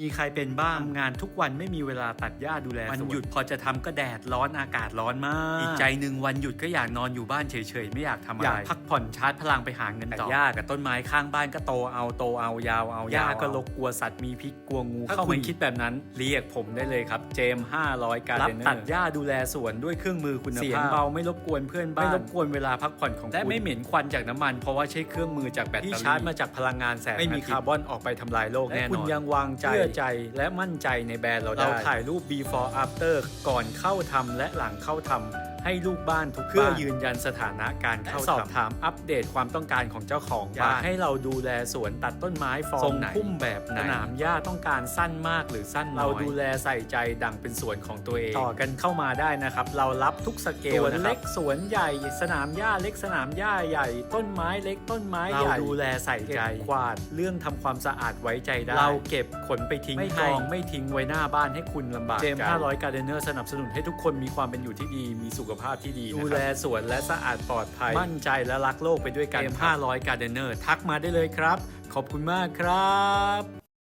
มีใครเป็นบ้างทำงานทุกวันไม่มีเวลาตัดหญ้าดูแลวันหยุดพอจะทำก็แดดร้อนอากาศร้อนมาก อีกใจหนึ่งวันหยุดก็อยากนอนอยู่บ้านเฉยๆ ไม่อยากทำอะไร อยากพักผ่อนชาร์จพลังไปหาเงินต่อหญ้ากับต้นไม้ข้างบ้านก็โตเอาโตเอายาวเอาหญ้าก็รกกลัวสัตว์มีพิษกลัวงูเข้ามาคิดแบบนั้นเรียกผมได้เลยครับเจม500การรับตัดหญ้าดูแลสวนด้วยเครื่องมือคุณภาพเสียงเบาไม่รบกวนเพื่อนบ้านไม่รบกวนเวลาพักผ่อนของคุณและไม่เหม็นควันจากน้ำมัน เพราะว่าใช้เครื่องมือจากแบตเตอรี่ที่ชาร์จมาจากพลังงานแสงไม่มีคาร์บอนออกไปทำลายโลกแน่นอนคุณยังวางใจเชื่อใจและมั่นใจในแบรนด์เราได้ เราถ่ายรูป before after ก่อนเข้าทำและหลังเข้าทำ ให้ลูกบ้านทุกเพื่อยืนยันสถานะการเข้าสอบถามอัปเดตความต้องการของเจ้าของบ้านให้เราดูแลสวนตัดต้นไม้ฟอร์มไหนพุ่มแบบไหนสนามหญ้าต้องการสั้นมากหรือสั้นน้อยเราดูแลใส่ใจดังเป็นสวนของตัวเองต่อกันเข้ามาได้นะครับ เรารับทุกสเกลสวนเล็กสวนใหญ่ สนามหญ้าเล็กสนามหญ้าใหญ่ ต้นไม้เล็กต้นไม้ใหญ่เราดูแลใส่ใจกวาดเรื่องทำความสะอาดไว้ใจได้เราเก็บขนไปทิ้งไม่กองไม่ทิ้งไว้หน้าบ้านให้คุณลำบากเจม500การ์เดนเนอร์สนับสนุนให้ทุกคนมีความเป็นอยู่ที่ดีมีสุขภาพที่ดีดูแลสวนและสะอาดปลอดภัย มั่นใจและรักโลกไปด้วยกันเจม500การ์เดนเนอร์ทักมาได้เลยครับ ขอบคุณมากครับ